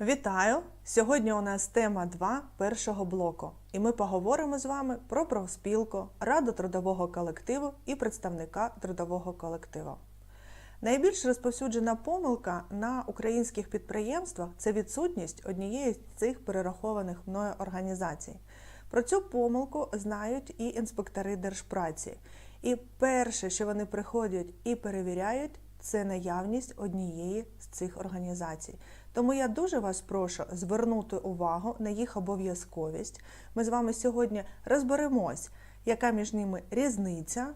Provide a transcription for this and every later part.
Вітаю! Сьогодні у нас тема 2 першого блоку, і ми поговоримо з вами про профспілку, раду трудового колективу і представника трудового колективу. Найбільш розповсюджена помилка на українських підприємствах це відсутність однієї з цих перерахованих мною організацій. Про цю помилку знають і інспектори держпраці. І перше, що вони приходять і перевіряють, це наявність однієї з цих організацій. Тому я дуже вас прошу звернути увагу на їх обов'язковість. Ми з вами сьогодні розберемось, яка між ними різниця,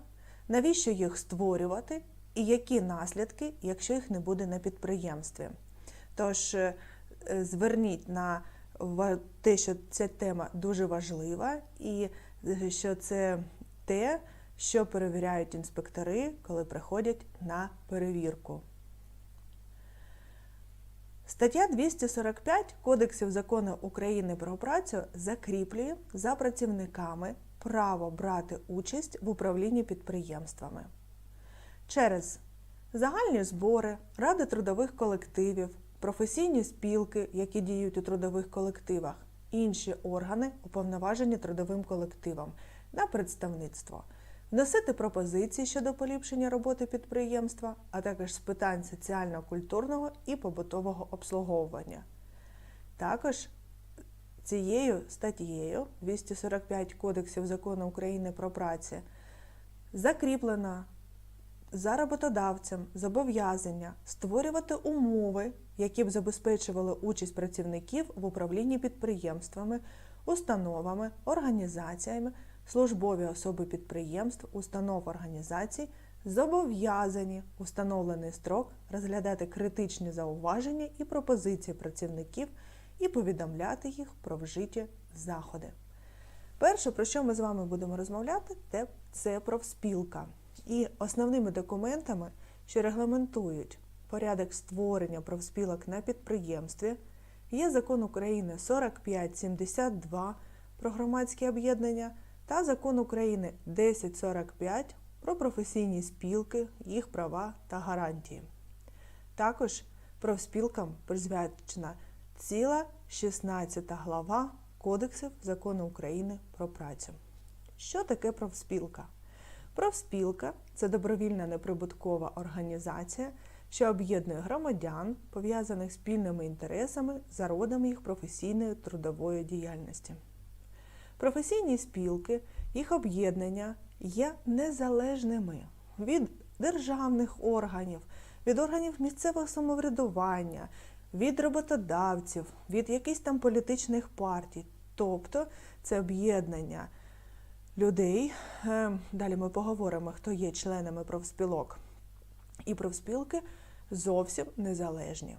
навіщо їх створювати і які наслідки, якщо їх не буде на підприємстві. Тож е, зверніть на те, що ця тема дуже важлива, і е, що це те, що перевіряють інспектори, коли приходять на перевірку. Стаття 245 Кодексів закону України про працю закріплює за працівниками право брати участь в управлінні підприємствами. Через загальні збори, ради трудових колективів, професійні спілки, які діють у трудових колективах, інші органи, уповноважені трудовим колективом на представництво, вносити пропозиції щодо поліпшення роботи підприємства, а також з питань соціально-культурного і побутового обслуговування. Також цією статтєю 245 Кодексів закону України про працю закріплено за роботодавцем зобов'язання створювати умови, які б забезпечували участь працівників в управлінні підприємствами, установами, організаціями, службові особи підприємств, установ організацій зобов'язані у встановлений строк розглядати критичні зауваження і пропозиції працівників і повідомляти їх про вжиті заходи. Перше, про що ми з вами будемо розмовляти, це профспілка. І основними документами, що регламентують порядок створення профспілок на підприємстві, є закон України 4572 про громадські об'єднання та закон України 1045 про професійні спілки, їх права та гарантії. Також профспілкам присвячена ціла 16 глава Кодексів закону України про працю. Що таке профспілка? Профспілка це добровільна неприбуткова організація, що об'єднує громадян, пов'язаних спільними інтересами за родом їх професійної трудової діяльності. Професійні спілки, їх об'єднання є незалежними від державних органів, від органів місцевого самоврядування, від роботодавців, від якихось там політичних партій. Тобто це об'єднання людей. Е, Далі ми поговоримо, хто є членами профспілок. І профспілки зовсім незалежні.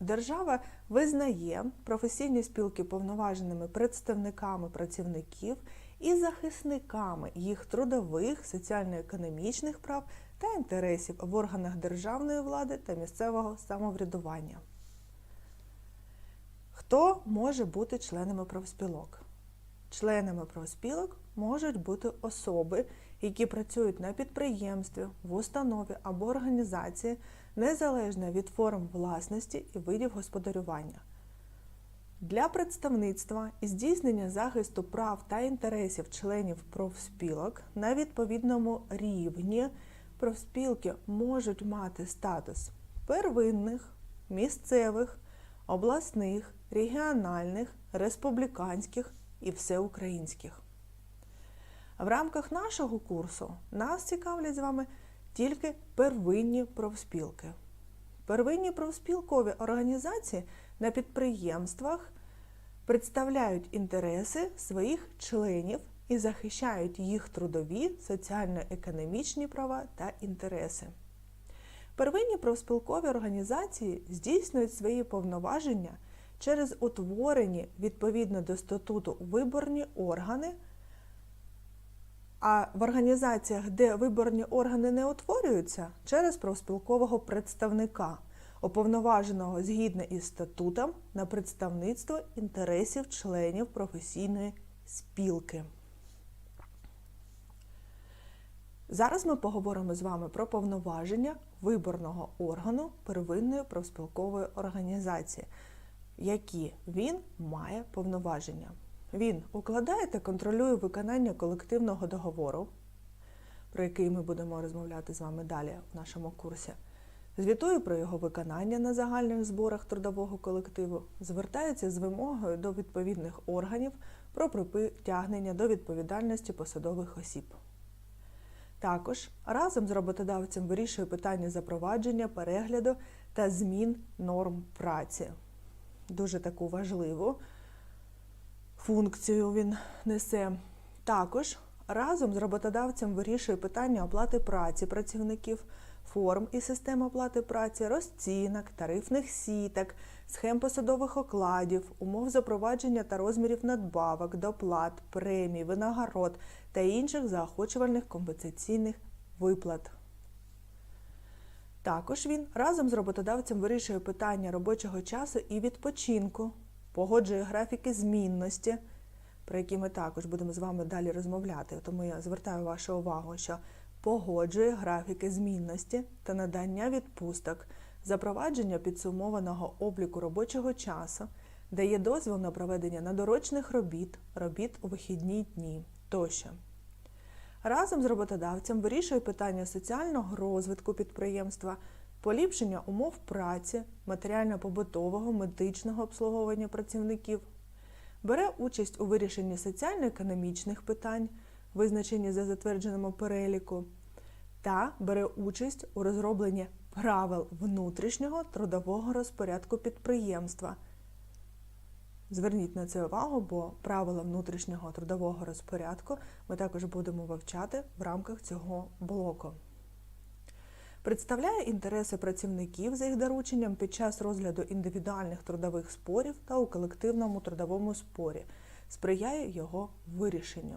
Держава визнає професійні спілки повноваженими представниками працівників і захисниками їх трудових, соціально-економічних прав та інтересів в органах державної влади та місцевого самоврядування. Хто може бути членами профспілок? Членами профспілок можуть бути особи, які працюють на підприємстві, в установі або організації, незалежно від форм власності і видів господарювання. Для представництва і здійснення захисту прав та інтересів членів профспілок на відповідному рівні профспілки можуть мати статус первинних, місцевих, обласних, регіональних, республіканських і всеукраїнських. В рамках нашого курсу нас цікавлять з вами тільки первинні профспілки. Первинні профспілкові організації на підприємствах представляють інтереси своїх членів і захищають їх трудові, соціально-економічні права та інтереси. Первинні профспілкові організації здійснюють свої повноваження через утворені відповідно до статуту виборні органи. А в організаціях, де виборні органи не утворюються, через профспілкового представника, уповноваженого згідно із статутом на представництво інтересів членів професійної спілки. Зараз ми поговоримо з вами про повноваження виборного органу первинної профспілкової організації. які він має повноваження. Він укладає та контролює виконання колективного договору, про який ми будемо розмовляти з вами далі в нашому курсі. Звітує про його виконання на загальних зборах трудового колективу, звертається з вимогою до відповідних органів про притягнення до відповідальності посадових осіб. Також разом з роботодавцем вирішує питання запровадження, перегляду та змін норм праці. Дуже таку важливу функцію він несе. Також разом з роботодавцем вирішує питання оплати праці працівників, форм і систем оплати праці, розцінок, тарифних сіток, схем посадових окладів, умов запровадження та розмірів надбавок, доплат, премій, винагород та інших заохочувальних компенсаційних виплат. Також він разом з роботодавцем вирішує питання робочого часу і відпочинку, погоджує графіки змінності, про які ми також будемо з вами далі розмовляти. Тому я звертаю вашу увагу, що погоджує графіки змінності та надання відпусток, запровадження підсумованого обліку робочого часу, дає дозвіл на проведення надорочних робіт, робіт у вихідні дні тощо. Разом з роботодавцем вирішує питання соціального розвитку підприємства, поліпшення умов праці, матеріально-побутового, медичного обслуговування працівників, бере участь у вирішенні соціально-економічних питань, визначені за затвердженому переліку, та бере участь у розробленні правил внутрішнього трудового розпорядку підприємства. Зверніть на це увагу, бо правила внутрішнього трудового розпорядку ми також будемо вивчати в рамках цього блоку. Представляє інтереси працівників за їх дорученням під час розгляду індивідуальних трудових спорів та у колективному трудовому спорі, сприяє його вирішенню.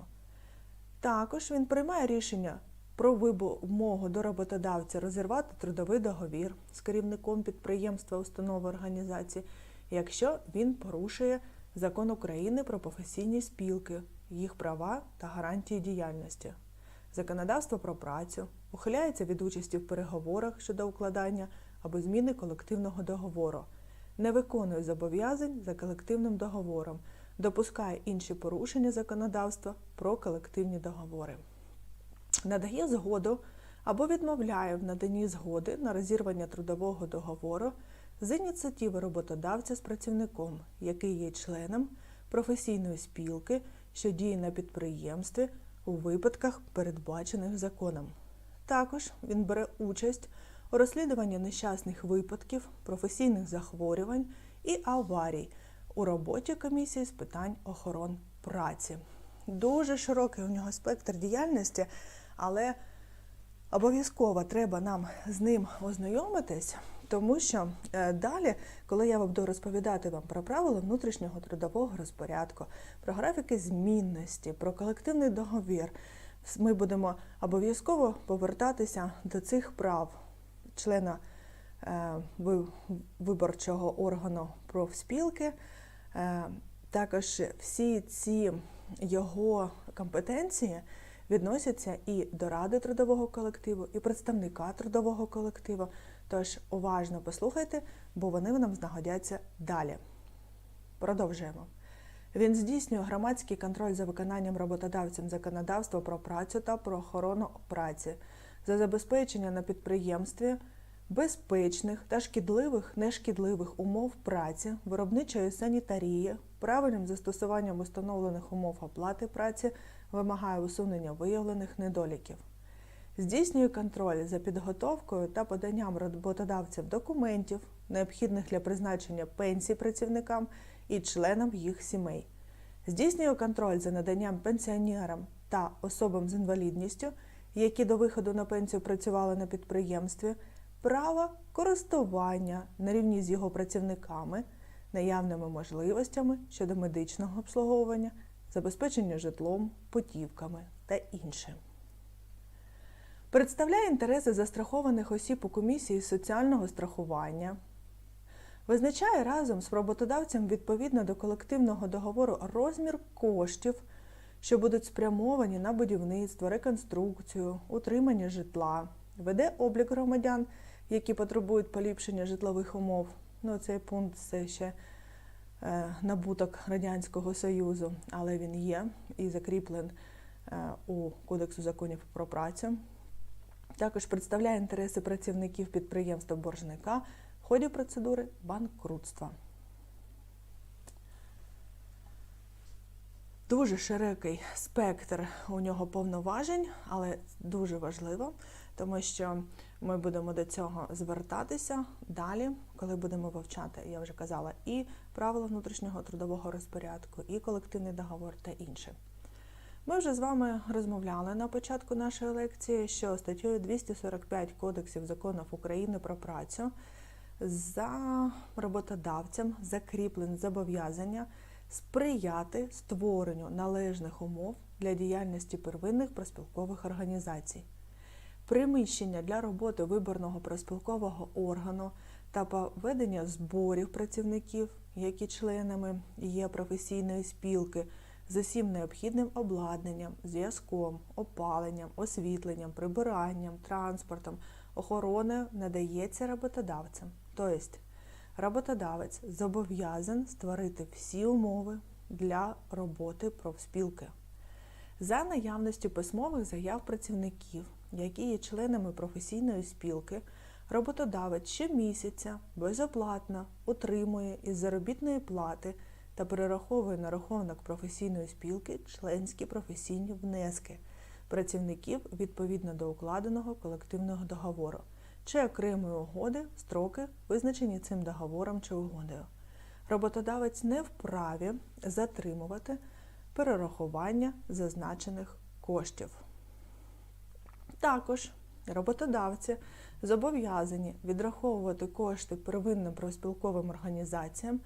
Також він приймає рішення про вимогу до роботодавця розірвати трудовий договір з керівником підприємства, установи організації, якщо він порушує закон України про професійні спілки, їх права та гарантії діяльності, законодавство про працю, ухиляється від участі в переговорах щодо укладання або зміни колективного договору, не виконує зобов'язань за колективним договором, допускає інші порушення законодавства про колективні договори. Надає згоду або відмовляє в наданні згоди на розірвання трудового договору з ініціативи роботодавця з працівником, який є членом професійної спілки, що діє на підприємстві у випадках, передбачених законом. Також він бере участь у розслідуванні нещасних випадків, професійних захворювань і аварій у роботі комісії з питань охорон праці. Дуже широкий у нього спектр діяльності, але обов'язково треба нам з ним ознайомитись, тому що е, далі, коли я буду розповідати вам про правила внутрішнього трудового розпорядку, про графіки змінності, про колективний договір, ми будемо обов'язково повертатися до цих прав члена е, виборчого органу профспілки. Е, також всі ці його компетенції відносяться і до ради трудового колективу, і представника трудового колективу. Тож уважно послухайте, бо вони нам знагодяться далі. Продовжуємо. Він здійснює громадський контроль за виконанням роботодавцем законодавства про працю та про охорону праці, за забезпечення на підприємстві безпечних та шкідливих нешкідливих умов праці, виробничої санітарії, правильним застосуванням установлених умов оплати праці вимагає усунення виявлених недоліків. Здійснює контроль за підготовкою та поданням роботодавців документів, необхідних для призначення пенсій працівникам і членам їх сімей. Здійснює контроль за наданням пенсіонерам та особам з інвалідністю, які до виходу на пенсію працювали на підприємстві, права користування на рівні з його працівниками, наявними можливостями щодо медичного обслуговування, забезпечення житлом, путівками та інше. Представляє інтереси застрахованих осіб у комісії соціального страхування. Визначає разом з роботодавцем відповідно до колективного договору розмір коштів, що будуть спрямовані на будівництво, реконструкцію, утримання житла, веде облік громадян, які потребують поліпшення житлових умов. Ну, цей пункт це ще е, набуток Радянського Союзу, але він є і закріплен е, у Кодексу законів про працю. Також представляє інтереси працівників підприємства боржника в ході процедури банкрутства. Дуже широкий спектр у нього повноважень, але дуже важливо, тому що ми будемо до цього звертатися далі, коли будемо вивчати, я вже казала, і правила внутрішнього трудового розпорядку, і колективний договор та інше. Ми вже з вами розмовляли на початку нашої лекції, що статтею 245 Кодексів законів України про працю за роботодавцем закріплені зобов'язання сприяти створенню належних умов для діяльності первинних проспілкових організацій, приміщення для роботи виборного проспілкового органу та проведення зборів працівників, які членами є професійної спілки, з усім необхідним обладнанням, зв'язком, опаленням, освітленням, прибиранням, транспортом, охороною надається роботодавцям. Тобто роботодавець зобов'язан створити всі умови для роботи профспілки. За наявності письмових заяв працівників, які є членами професійної спілки, роботодавець щомісяця безоплатно утримує із заробітної плати та перераховує на рахунок професійної спілки членські професійні внески працівників відповідно до укладеного колективного договору чи окремої угоди строки, визначені цим договором чи угодою. Роботодавець не вправі затримувати перерахування зазначених коштів. Також роботодавці зобов'язані відраховувати кошти первинним профспілковим організаціям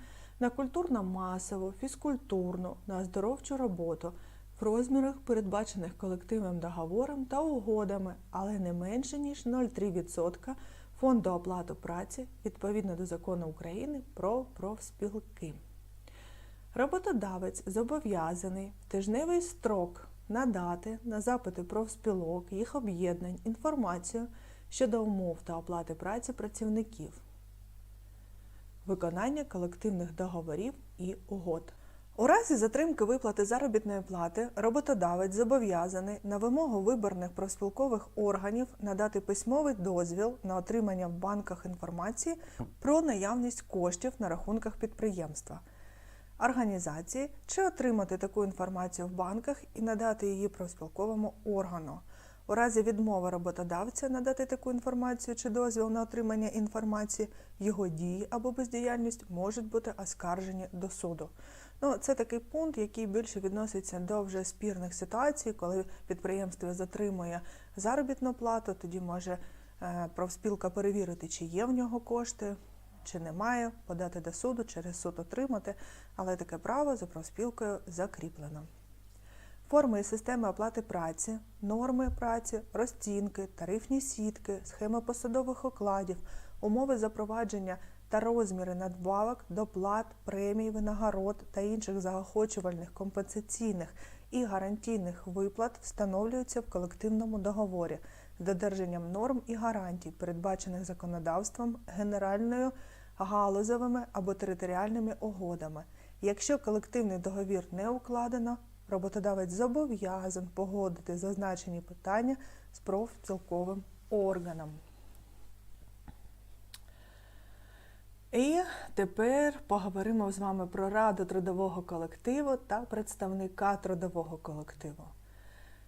на культурно-масову, фізкультурну, на оздоровчу роботу в розмірах, передбачених колективним договором та угодами, але не менше ніж 0,3% фонду оплати праці відповідно до закону України про профспілки. Роботодавець зобов'язаний в тижневий строк надати на запити профспілок, їх об'єднань інформацію щодо умов та оплати праці працівників, виконання колективних договорів і угод. У разі затримки виплати заробітної плати роботодавець зобов'язаний на вимогу виборних профспілкових органів надати письмовий дозвіл на отримання в банках інформації про наявність коштів на рахунках підприємства, організації чи отримати таку інформацію в банках і надати її профспілковому органу. У разі відмови роботодавця надати таку інформацію чи дозвіл на отримання інформації, його дії або бездіяльність можуть бути оскаржені до суду. Ну, це такий пункт, який більше відноситься до вже спірних ситуацій, коли підприємство затримує заробітну плату, тоді може е, профспілка перевірити, чи є в нього кошти, чи немає, подати до суду, через суд отримати, але таке право за профспілкою закріплено. Форми і системи оплати праці, норми праці, розцінки, тарифні сітки, схеми посадових окладів, умови запровадження та розміри надбавок, доплат, премій, винагород та інших заохочувальних, компенсаційних і гарантійних виплат встановлюються в колективному договорі з додержанням норм і гарантій, передбачених законодавством, генеральною галузовими або територіальними угодами. Якщо колективний договір не укладено, роботодавець зобов'язан погодити зазначені питання з профспілковим органом. І тепер поговоримо з вами про раду трудового колективу та представника трудового колективу.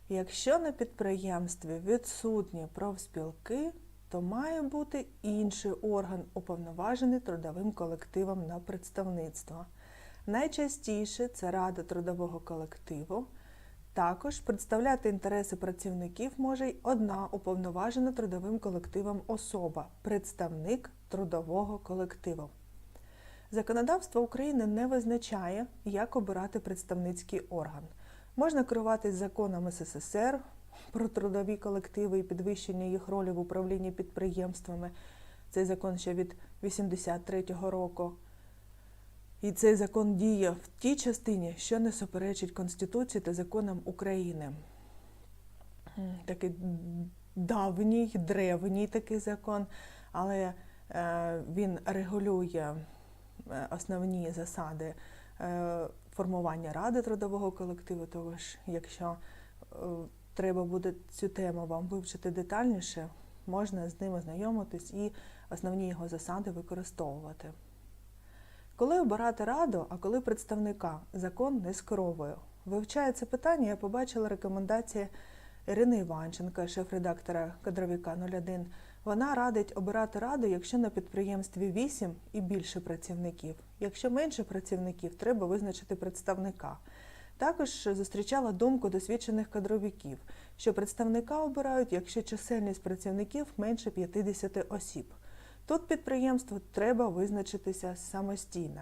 Якщо на підприємстві відсутні профспілки, то має бути інший орган, уповноважений трудовим колективом на представництво. Найчастіше це рада трудового колективу. Також представляти інтереси працівників може й одна уповноважена трудовим колективом особа представник трудового колективу. Законодавство України не визначає, як обирати представницький орган. Можна керуватись законом СССР про трудові колективи і підвищення їх ролі в управлінні підприємствами. Цей закон ще від 83-го року. І цей закон діє в тій частині, що не суперечить Конституції та законам України. Такий давній, древній такий закон, але е, він регулює е, основні засади е, формування ради трудового колективу. Тож, якщо треба буде цю тему вам вивчити детальніше, можна з ним ознайомитись і основні його засади використовувати. Коли обирати раду, а коли представника, закон не скеровує. Вивчає це питання, я побачила рекомендації Ірини Іванченка, шеф-редактора кадровіка 01. Вона радить обирати раду, якщо на підприємстві 8 і більше працівників. Якщо менше працівників, треба визначити представника. Також зустрічала думку досвідчених кадровиків, що представника обирають, якщо чисельність працівників менше 50 осіб. Тут підприємству треба визначитися самостійно.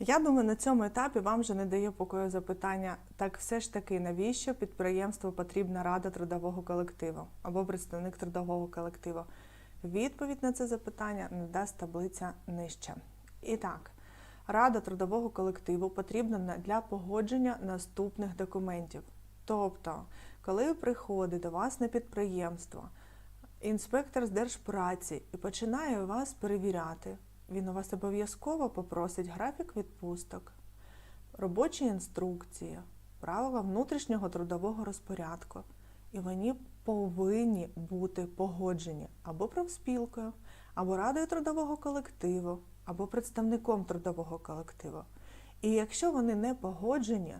Я думаю, на цьому етапі вам вже не дає покою запитання, так все ж таки, навіщо підприємству потрібна рада трудового колективу або представник трудового колективу? Відповідь на це запитання надасть таблиця нижче. І так, рада трудового колективу потрібна для погодження наступних документів. Тобто, коли приходить до вас на підприємство інспектор з держпраці і починає вас перевіряти, він у вас обов'язково попросить графік відпусток, робочі інструкції, правила внутрішнього трудового розпорядку. І вони повинні бути погоджені або профспілкою, або радою трудового колективу, або представником трудового колективу. І якщо вони не погоджені,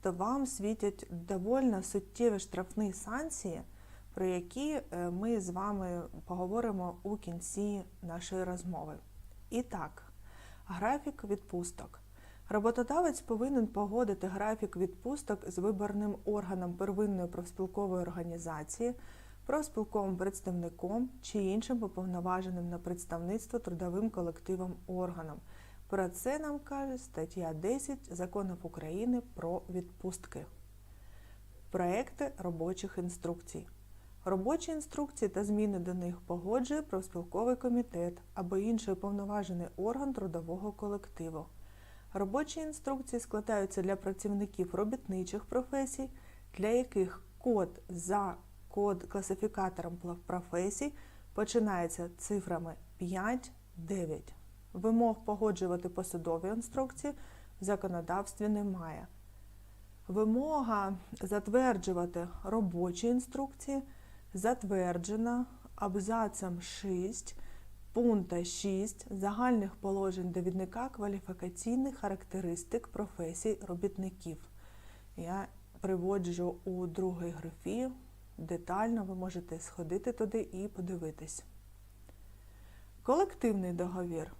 то вам світять довольно суттєві штрафні санкції, про які е, ми з вами поговоримо у кінці нашої розмови. І так, графік відпусток. Роботодавець повинен погодити графік відпусток з виборним органом первинної профспілкової організації, профспілковим представником чи іншим уповноваженим на представництво трудовим колективом органом. Про це нам каже стаття 10 Законів України про відпустки. Проекти робочих інструкцій. Робочі інструкції та зміни до них погоджує профспілковий комітет або інший уповноважений орган трудового колективу. Робочі інструкції складаються для працівників робітничих професій, для яких код за код класифікатором професій починається цифрами 5-9. Вимог погоджувати посадові інструкції в законодавстві немає. Вимога затверджувати робочі інструкції затверджена абзацем 6 пункта 6 загальних положень довідника кваліфікаційних характеристик професій робітників. Я приводжу у другій графі детально, ви можете сходити туди і подивитись. Колективний договір.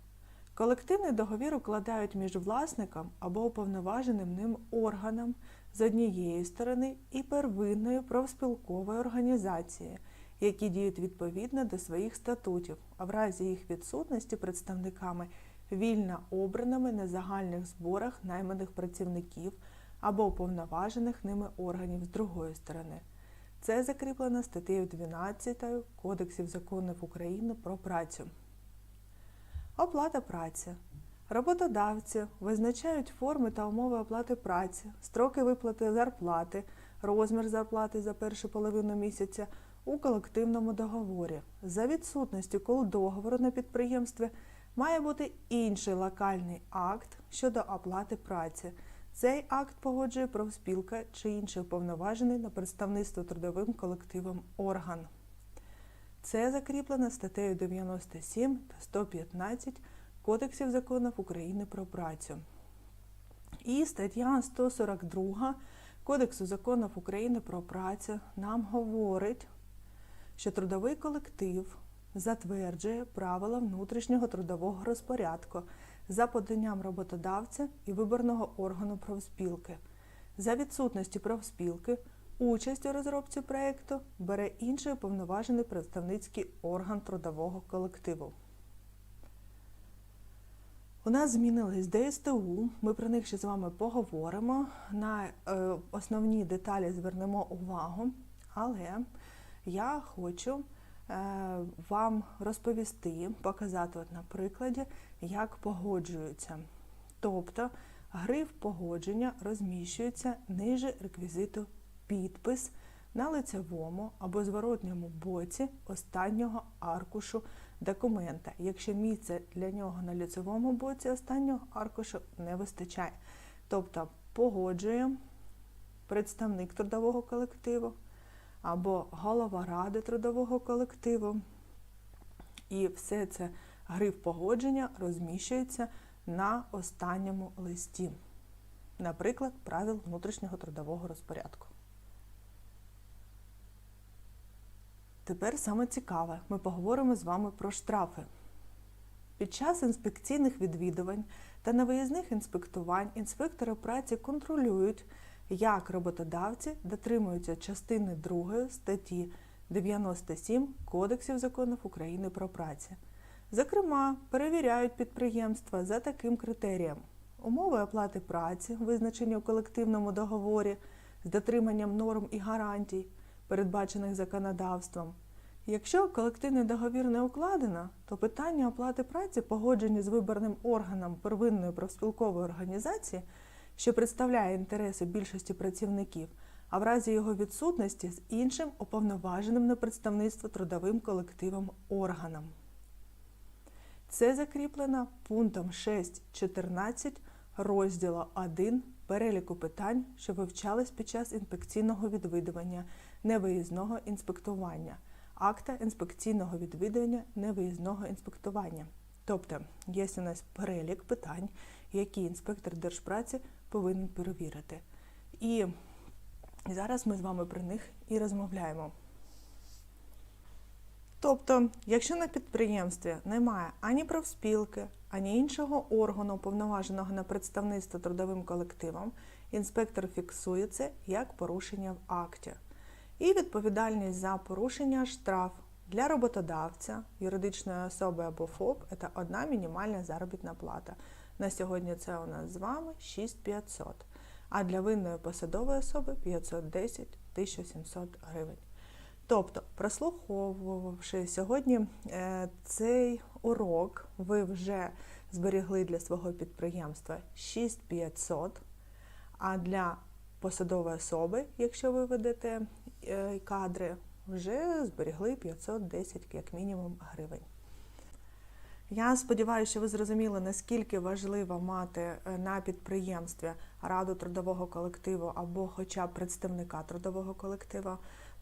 Колективний договір укладають між власником або уповноваженим ним органом з однієї сторони і первинною профспілковою організацією, які діють відповідно до своїх статутів, а в разі їх відсутності представниками вільно обраними на загальних зборах найманих працівників або уповноважених ними органів з другої сторони. Це закріплено статтею 12 Кодексів законів України про працю. Оплата праці. Роботодавці визначають форми та умови оплати праці, строки виплати зарплати, розмір зарплати за першу половину місяця у колективному договорі. За відсутністю коли договору на підприємстві має бути інший локальний акт щодо оплати праці. Цей акт погоджує профспілка чи інший уповноважений на представництво трудовим колективом орган. Це закріплено статтею 97 та 115 Кодексів законів України про працю. І стаття 142 Кодексу законів України про працю нам говорить, що трудовий колектив затверджує правила внутрішнього трудового розпорядку за поданням роботодавця і виборного органу профспілки. За відсутності профспілки участь у розробці проєкту бере інший уповноважений представницький орган трудового колективу. У нас змінились ДСТУ, ми про них ще з вами поговоримо. На е, основні деталі звернемо увагу, але я хочу е, вам розповісти, показати от на прикладі, як погоджуються. Тобто гриф погодження розміщується ниже реквізиту підпис на лицевому або зворотньому боці останнього аркушу документа, якщо місця для нього на ліцевому боці останнього аркушу не вистачає. Тобто погоджує представник трудового колективу або голова ради трудового колективу. І все це гриф погодження розміщується на останньому листі, наприклад, правил внутрішнього трудового розпорядку. Тепер саме цікаве, ми поговоримо з вами про штрафи. Під час інспекційних відвідувань та невиїзних інспектувань інспектори праці контролюють, як роботодавці дотримуються частини 2 статті 97 Кодексів законів України про працю. Зокрема, перевіряють підприємства за таким критерієм: умови оплати праці, визначені у колективному договорі з дотриманням норм і гарантій, передбачених законодавством. Якщо колективний договір не укладено, то питання оплати праці, погоджені з виборним органом первинної профспілкової організації, що представляє інтереси більшості працівників, а в разі його відсутності з іншим уповноваженим на представництво трудовим колективом органом. Це закріплено пунктом 6.14 розділу 1 переліку питань, що вивчались під час інспекційного відвідування невиїзного інспектування, акта інспекційного відвідування невиїзного інспектування. Тобто є у нас перелік питань, які інспектор держпраці повинен перевірити. І зараз ми з вами про них і розмовляємо. Тобто, якщо на підприємстві немає ані профспілки, ані іншого органу, уповноваженого на представництво трудовим колективом, інспектор фіксує це як порушення в акті. І відповідальність за порушення штраф для роботодавця, юридичної особи або ФОП це одна мінімальна заробітна плата. На сьогодні це у нас з вами 6500, а для винної посадової особи 510 1700 гривень. Тобто, прослуховувавши сьогодні е, цей урок, ви вже зберігли для свого підприємства 6500, а для посадової особи, якщо ви ведете е, кадри, вже зберігли 510 як мінімум гривень. Я сподіваюся, що ви зрозуміли, наскільки важливо мати е, на підприємстві раду трудового колективу або хоча б представника трудового колективу.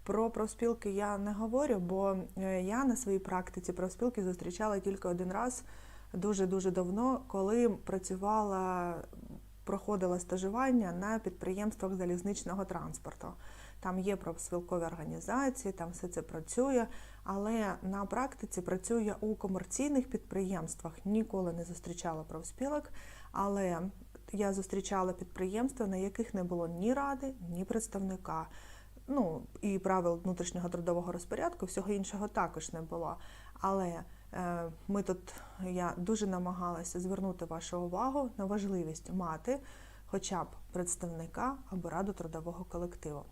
Про профспілки я не говорю, бо е, я на своїй практиці профспілки зустрічала тільки один раз дуже-дуже давно, коли працювала, проходила стажування на підприємствах залізничного транспорту. Там є профспілкові організації, там все це працює, але на практиці працює у комерційних підприємствах. Ніколи не зустрічала профспілок, але я зустрічала підприємства, на яких не було ні ради, ні представника ну і правил внутрішнього трудового розпорядку, всього іншого також не було. Але ми тут я дуже намагалася звернути вашу увагу на важливість мати хоча б представника або раду трудового колективу.